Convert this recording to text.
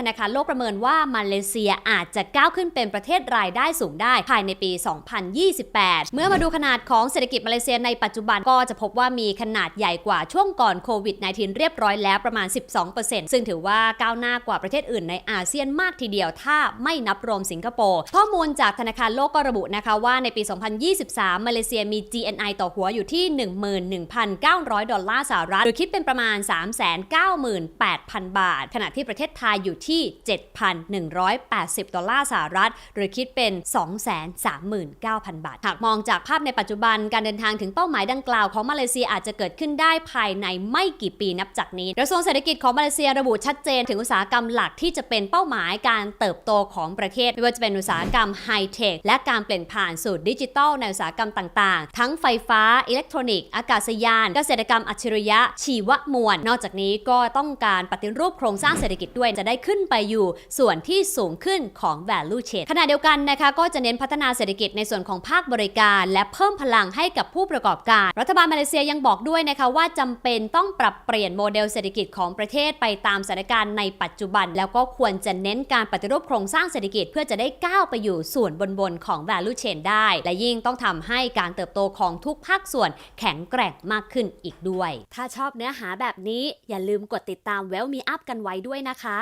ธนาคารโลกประเมินว่ามาเลเซียอาจจะก้าวขึ้นเป็นประเทศรายได้สูงได้ภายในปี 2028 เมื่อมาดูขนาดของเศรษฐกิจมาเลเซียในปัจจุบันก็จะพบว่ามีขนาดใหญ่กว่าช่วงก่อนโควิด -19 เรียบร้อยแล้วประมาณ 12%ซึ่งถือว่าก้าวหน้ากว่าประเทศอื่นในอาเซียนมากทีเดียวถ้าไม่นับรวมสิงคโปร์ ข้อมูลจากธนาคารโลกก็ระบุนะคะว่าในปี 2023 มาเลเซียมี GNI ต่อหัวอยู่ที่ 11,900 ดอลลาร์สหรัฐหรือคิดเป็นประมาณ 398,000 บาท ขณะที่ประเทศไทยอยู่ที่ 7,180 ดอลลาร์สหรัฐ หรือคิดเป็น 239,000 บาท หากมองจากภาพในปัจจุบันการเดินทางถึงเป้าหมายดังกล่าวของมาเลเซียอาจจะเกิดขึ้นได้ภายในไม่กี่ปีนับจากนี้กระทรวงเศรษฐกิจของมาเลเซียระบุชัดเจนถึงอุตสาหกรรมหลักที่จะเป็นเป้าหมายการเติบโตของประเทศ ไม่ว่าจะเป็นอุตสาหกรรมไฮเทคและการเปลี่ยนผ่านสู่ดิจิทัลในอุตสาหกรรมต่างๆ ทั้งไฟฟ้า อิเล็กทรอนิกส์ อากาศยาน เกษตรกรรมอัจฉริยะ ชีวมวล นอกจากนี้ก็ต้องการปฏิรูปโครงสร้างเศรษฐกิจด้วยจะได้ขึ้นึ้นไปอยู่ส่วนที่สูงขึ้นของ value chain ขณะเดียวกันนะคะก็จะเน้นพัฒนาเศรษฐกิจในส่วนของภาคบริการ และเพิ่มพลังให้กับผู้ประกอบการ รัฐบาลมาเลเซียยังบอกด้วยนะคะว่าจำเป็นต้องปรับเปลี่ยนโมเดลเศรษฐกิจของประเทศไปตามสถานการณ์ในปัจจุบัน แล้วก็ควรจะเน้นการปฏิรูปโครงสร้างเศรษฐกิจเพื่อจะได้ก้าวไปอยู่ส่วนบนๆของ value chain ได้ และยิ่งต้องทำให้การเติบโตของทุกภาคส่วนแข็งแกร่งมากขึ้นอีกด้วย ถ้าชอบเนื้อหาแบบนี้อย่าลืมกดติดตาม Well Me Up กันไว้ด้วยนะคะ